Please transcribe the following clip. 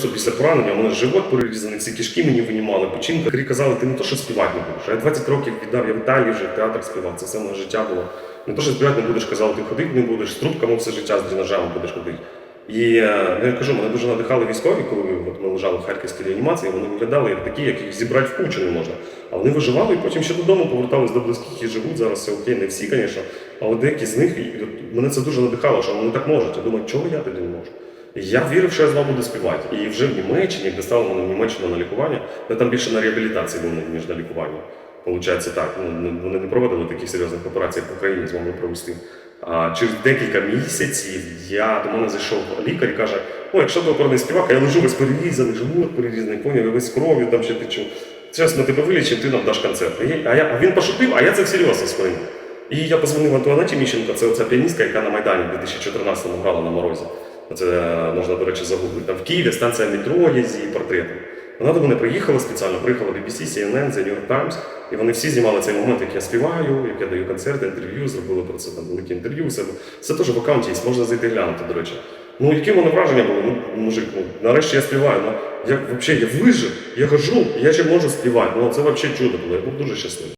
чувство після поранення, у мене живот перерізаний, всі кишки мені винімали, печінка. Лікарі казали, ти не то, що співати не будеш. А я 20 років віддав, я в Італії вже театр співав, це все моє життя було. Не то, що співати не будеш, казали, ти ходити не будеш, з трубками все життя з дренажами будеш ходити. І е, ну, я кажу, мене дуже надихали військові, коли от ми лежали в харківській реанімації, вони виглядали як такі, яких зібрати в кучу не можна. А вони виживали і потім ще додому повертались до близьких і живуть. Зараз все окей, не всі, звісно, але деякі з них, і от мене це дуже надихало, що вони так можуть. Я думаю, чого я тоді не можу? Я вірив, що я знову буду співати. І вже в Німеччині, як доставили мене в Німеччину на лікування, я там більше на реабілітації був, ніж на лікуванні. Получається так. Ну, вони не проводили таких серйозних операцій, як в Україні змогли провести. А через декілька місяців я до мене зайшов лікар і каже: о, якщо ти оперний співак, я лежу весь перерізаний, живот перерізаний, поняв, весь кров'ю там ще течу. Зараз ми тебе вилічимо, ти нам даш концерт. А, я, а, він пошутив, а я це всерйоз сприйняв. І я позвонив Антуанеті Міщенко, це оця піаністка, яка на Майдані в 2014-му грала на морозі. Це е, можна, до речі, загуглити. Там в Києві станція метро є з її портретом. Вона до мене приїхала спеціально, приїхала BBC, CNN, The New York Times, і вони всі знімали цей момент, як я співаю, як я даю концерти, інтерв'ю, зробили про це там велике інтерв'ю. себе. Це теж в аккаунті є, можна зайти глянути, до речі. Ну, які вони враження були? Ну, мужик, ну, нарешті я співаю. Ну, я, взагалі, я вижив, я хожу, я ще можу співати. Ну, це взагалі чудо було, я був дуже щасливий.